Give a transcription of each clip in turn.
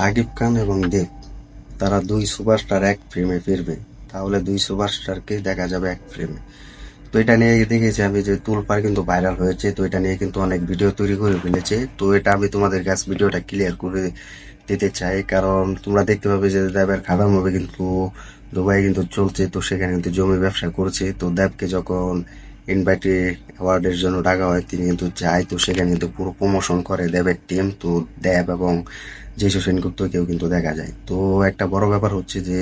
সাকিব খান এবং দেব, তারা দুই সুপারস্টার এক ফ্রেমে ফিরবে। তাহলে দুই সুপারস্টারকে দেখা যাবে এক ফ্রেমে তো এটা নিয়ে দেখেছি আমি যে তুলপার কিন্তু ভাইরাল হয়েছে, তো এটা নিয়ে কিন্তু অনেক ভিডিও তৈরি করে ফেলেছে। তো এটা আমি তোমাদের কাছে ভিডিওটা ক্লিয়ার করে দিতে চাই, কারণ তোমরা দেখতে পাবে যে দেবের খাদার মুভি কিন্তু দুবাই কিন্তু চলছে, তো সেখানে কিন্তু জমি ব্যবসা করছে। তো দেবকে যখন ইনভাইটে অ্যাওয়ার্ডের জন্য ডাকা হয়, তিনি কিন্তু যায়। তো সেখানে কিন্তু পুরো প্রমোশন করে দেবের টিম তো দেব এবং যেসু সেনগুপ্তকেও কিন্তু দেখা যায়। তো একটা বড় ব্যাপার হচ্ছে যে,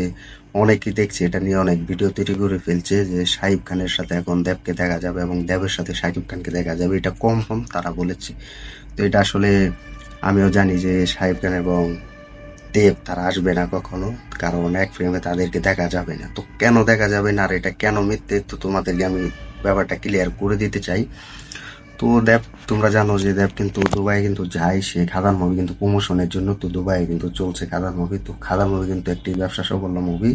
অনেকেই দেখছে, এটা নিয়ে অনেক ভিডিও তৈরি করে ফেলছে যে, শাহিব খানের সাথে এখন দেবকে দেখা যাবে এবং দেবের সাথে শাকিব খানকে দেখা যাবে। এটা কনফার্ম তারা বলেছে। তো এটা আসলে আমিও জানি যে, শাহিব খান এবং দেব তারা আসবে না কখনো, কারণ এক ফ্রেমে তাদেরকে দেখা যাবে না। তো কেন দেখা যাবে না আর এটা কেন মিথ্যে, তো তোমাদেরকে আমি ব্যাপারটা ক্লিয়ার করে দিতে চাই। তো দেব, তোমরা জানো যে দেব কিন্তু দুবাই কিন্তু যায় সে খাদান মুভি কিন্তু প্রমোশনের জন্য তো দুবাই কিন্তু চলছে খাদান মুভি তো খাদান মুভি কিন্তু একটি ব্যবসা সফল মুভি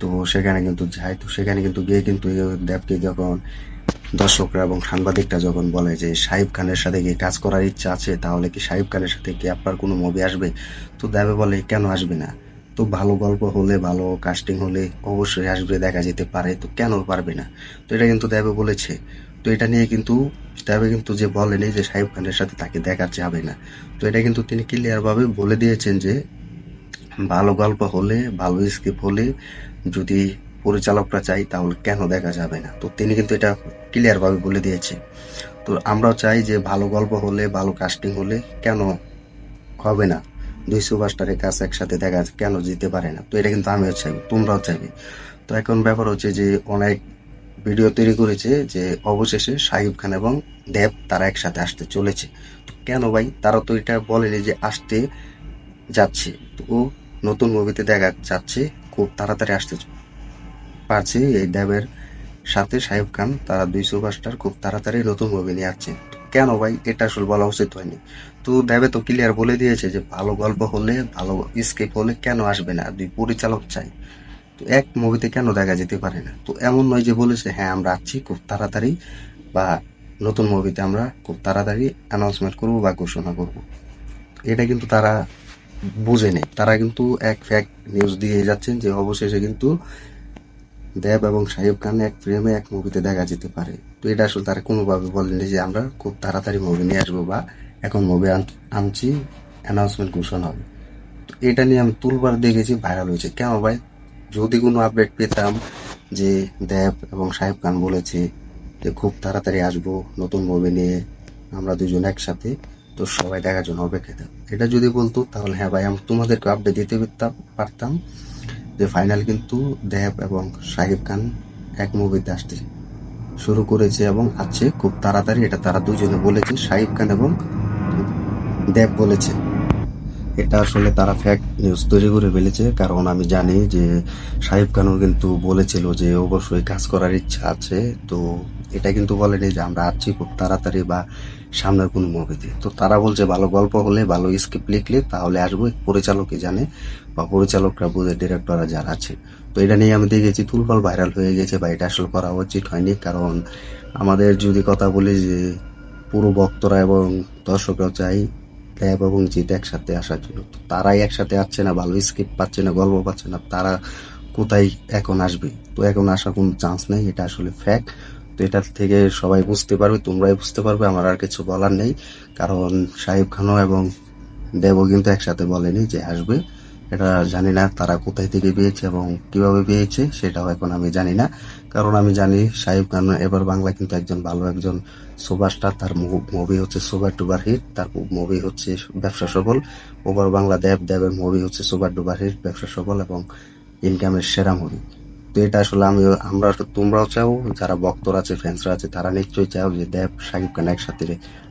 তো সেখানে কিন্তু যায় তো সেখানে কিন্তু গিয়ে কিন্তু দেবকে যখন দর্শকরা এবং সাংবাদিকরা যখন বলে যে শাহিব খানের সাথে কি কাজ করার ইচ্ছা আছে, তাহলে কি শাহিব খানের সাথে কি আপনার কোনো মুভি আসবে? তো দেবে বলে, কেন আসবে না? তো ভালো গল্প হলে, ভালো কাস্টিং হলে অবশ্যই আসবে, দেখা যেতে পারে। তো কেন পারবে না? তো এটা কিন্তু দেবে বলেছে। তো এটা নিয়ে কিন্তু, দেবে কিন্তু যে বলেনি যে শাহিব খানের সাথে তাকে দেখা যাবে না। তো এটা কিন্তু তিনি ক্লিয়ার ভাবে বলে দিয়েছেন যে, ভালো গল্প হলে, ভালো স্ক্রিপ্ট হলে যদি পরিচালকরা চাই তাহলে কেন দেখা যাবে না? তো তিনি কিন্তু এটা ক্লিয়ার ভাবে বলে দিয়েছে। তো আমরাও চাই যে ভালো গল্প হলে, ভালো কাস্টিং হলে কেন হবে না? দুই সুপারস্টারের কাছে একসাথে দেখা কেন যেতে পারে না? তো এটা কিন্তু আমিও চাইব, তোমরাও চাইবে। তো এখন ব্যাপার হচ্ছে যে অনেক ভিডিও তৈরি করেছে যে অবশেষে শাহিব খান এবং দেব তারা একসাথে আসতে চলেছে। তো কেন ভাই? তারা তো এটা বলেনি যে আসতে যাচ্ছে। তো ও নতুন মুভিতে দেখা যাচ্ছে, খুব তাড়াতাড়ি আসতে পারছে। এই দেবের সাথে শাহিব খান, তারা দুই সুপারস্টার খুব তাড়াতাড়ি নতুন মুভি নিয়ে আসছে। কেন ভাই? এটা আসলে বলা উচিত হয়নি। তো দেবে তো ক্লিয়ার বলে দিয়েছে যে ভালো গল্প হলে, ভালো স্কেপ হলে কেন আসবে না? দুই পরিচালক চাই। তো এক মুভিতে কেন দেখা যেতে পারে না? তো এমন নয় যে বলেছে হ্যাঁ আমরা আসছি খুব তাড়াতাড়ি, বা নতুন মুভিতে আমরা খুব তাড়াতাড়ি অ্যানাউন্সমেন্ট করব বা ঘোষণা করব। এটা কিন্তু তারা বুঝে নেই। তারা কিন্তু এক ফ্যাক্ট নিউজ দিয়ে যাচ্ছেন যে অবশেষে কিন্তু দেব এবং সাহেব খান এক ফ্রেমে এক মুভিতে দেখা যেতে পারে। এটা আসলে তারা কোনোভাবে বলেনি যে আমরা খুব তাড়াতাড়ি মুভি নিয়ে আসব বা এখন মুভি আনছি অ্যানাউন্সমেন্ট ঘোষণা হবে। তো এটা নিয়ে আমি তুলবার দেখেছি ভাইরাল হয়েছে। কেন ভাই? যদি কোনো আপডেট পেতাম যে দেব এবং সাহেব খান বলেছে যে খুব তাড়াতাড়ি আসব নতুন মুভি নিয়ে, আমরা দুজন একসাথে, তো সবাই দেখার জন্য অপেক্ষা এটা যদি বলতো, তাহলে হ্যাঁ ভাই, আমি তোমাদেরকে আপডেট দিতে পারতাম- পারতাম যে ফাইনাল কিন্তু দেব এবং সাহিব খান এক মুভিতে আসতে শুরু করেছে এবং আছে খুব তাড়াতাড়ি এটা তারা দুজনে বলেছে, শাহিব খান এবং দেব বলেছে। এটা আসলে তারা ফ্যাক্ট নিউজ তৈরি করে ফেলেছে, কারণ আমি জানি যে সাহেব খানও কিন্তু বলেছিল যে অবশ্যই কাজ করার ইচ্ছা আছে। তো এটা কিন্তু বলেনি যে আমরা আসছি খুব তাড়াতাড়ি বা সামনের কোনো মুভিতে তো তারা বলছে, ভালো গল্প হলে ভালো স্ক্রিপ্ট লিখলে তাহলে আসব পরিচালকই জানে বা পরিচালকরা বুঝে ডিরেক্টররা যারা আছে। তো এটা নিয়ে আমি দেখেছি, তুলফল ভাইরাল হয়ে গেছে বা এটা আসলে করা উচিত হয়নি। কারণ আমাদের যদি কথা বলি যে পুরো ভক্তরা এবং দর্শকরা চাই ল্যাব এবং জিত একসাথে আসার জন্য। তারাই একসাথে আসছে না, ভালো স্ক্রিপ্ট পাচ্ছে না, গল্প পাচ্ছে না, তারা কোথায় এখন আসবে? তো এখন আসার কোনো চান্স নেই, এটা আসলে ফ্যাক্ট তো এটার থেকে সবাই বুঝতে পারবে, তোমরাই বুঝতে পারবে, আমার আর কিছু বলার নেই। কারণ সাহিব খানও এবং দেবও কিন্তু একসাথে বলেনি যে আসবে। এটা জানি না তারা কোথায় থেকে পেয়েছে এবং কীভাবে পেয়েছে, সেটাও এখন আমি জানি না। কারণ আমি জানি সাহিব খান এবার বাংলা কিন্তু একজন ভালো একজন সুপারস্টার, তার মুভি হচ্ছে সুপার ডুবার হিট, তার মুভি হচ্ছে ব্যবসা সফল। ওভার বাংলা দেব, দেবের মুভি হচ্ছে সুপার ডুবার হিট, ব্যবসা সফল এবং ইনকামের সেরা মুভি। তো এটা আসলে আমি, আমরা তোমরাও চাও, যারা ভক্তরা আছে ফ্যান্সরা আছে, তারা নিশ্চয়ই চাও যে দেব, সাকিব খান একসাথে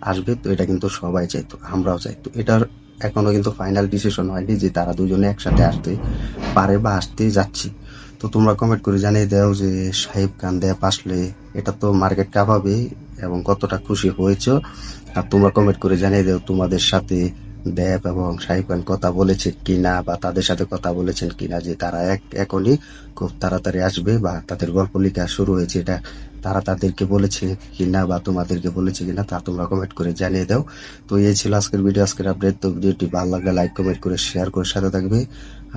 আসবে। তো এটা কিন্তু সবাই চাইতো আমরাও চাই। তো এটার এখনও কিন্তু ফাইনাল ডিসিশন হয়নি যে তারা দুজনে একসাথে আসতে পারে বা আসতে যাচ্ছি। তো তোমরা কমেন্ট করে জানিয়ে দাও যে সাহিব খান দেব আসলে এটা তো মার্কেট কাঁপাবে এবং কতটা খুশি হয়েছ। আর তোমরা কমেন্ট করে জানিয়ে দাও তোমাদের সাথে দেব এবং সাহিব খান কথা বলেছে কিনা বা তাদের সাথে কথা বলেছেন কিনা যে তারা এক এখনই খুব তাড়াতাড়ি আসবে বা তাদের গল্প লেখা শুরু হয়েছে, এটা তারা তাদেরকে বলেছে কিনা বা তোমাদেরকে বলেছে কিনা তা তোমরা কমেন্ট করে জানিয়ে দাও। তো এই ছিল আজকের ভিডিও আজকের আপডেট তো ভিডিওটি ভালো লাগলে লাইক কমেন্ট করে শেয়ার করে সাথে থাকবে।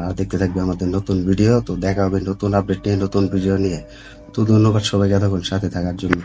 আর দেখতে থাকবে আমাদের নতুন ভিডিও তো দেখা হবে নতুন আপডেট নিয়ে, নতুন ভিডিও নিয়ে। তো ধন্যবাদ সবাইকে এতক্ষণ সাথে থাকার জন্য।